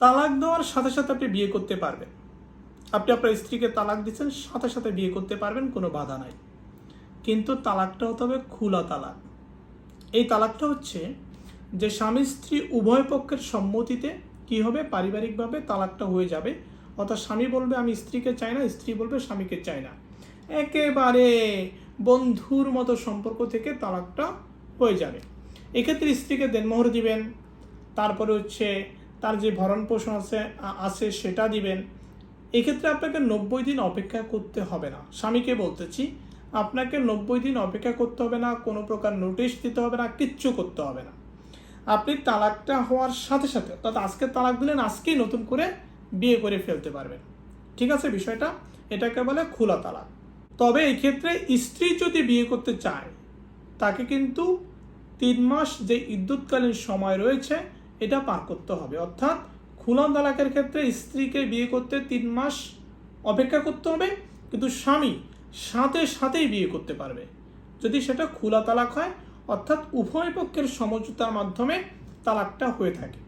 তালাক দেওয়ার সাথে সাথে আপনি বিয়ে করতে পারবেন। আপনি আপনার স্ত্রীকে তালাক দিচ্ছেন, সাথে সাথে বিয়ে করতে পারবেন, কোনো বাধা নাই। কিন্তু তালাকটা হতে হবে খোলা তালাক। এই তালাকটা হচ্ছে যে স্বামী স্ত্রী উভয় পক্ষের সম্মতিতে কি হবে? পারিবারিকভাবে তালাকটা হয়ে যাবে। অর্থাৎ স্বামী বলবে, আমি স্ত্রীকে চাই না। স্ত্রী বলবে, স্বামীকে চাই না। একেবারে বন্ধুর মতো সম্পর্ক থেকে তালাকটা হয়ে যাবে। এক্ষেত্রে স্ত্রীকে দেনমোহর দিবেন। তারপরে হচ্ছে তার যে ভরণ পোষণ আছে আছে সেটা দিবেন। এক্ষেত্রে আপনাকে নব্বই দিন অপেক্ষা করতে হবে না। স্বামীকে বলতেছি, আপনাকে নব্বই দিন অপেক্ষা করতে হবে না, কোনো প্রকার নোটিশ দিতে হবে না, কিচ্ছু করতে হবে না। আপনি তালাকটা হওয়ার সাথে সাথে, অর্থাৎ আজকে তালাক দিলেন, আজকেই নতুন করে বিয়ে করে ফেলতে পারবেন। ঠিক আছে বিষয়টা? এটাকে বলে খোলা তালাক। তবে এই ক্ষেত্রে স্ত্রী যদি বিয়ে করতে চায়, তাকে কিন্তু তিন মাস যে ইদ্যুৎকালীন সময় রয়েছে এটা পার করতে হবে। অর্থাৎ খোলা তালাকের ক্ষেত্রে স্ত্রীকে বিয়ে করতে তিন মাস অপেক্ষা করতে হবে, কিন্তু স্বামী সাথে সাথেই বিয়ে করতে পারবে। যদি সেটা খোলা তালাক হয়, অর্থাৎ উভয় পক্ষের সমঝোতার মাধ্যমে তালাকটা হয়ে থাকে।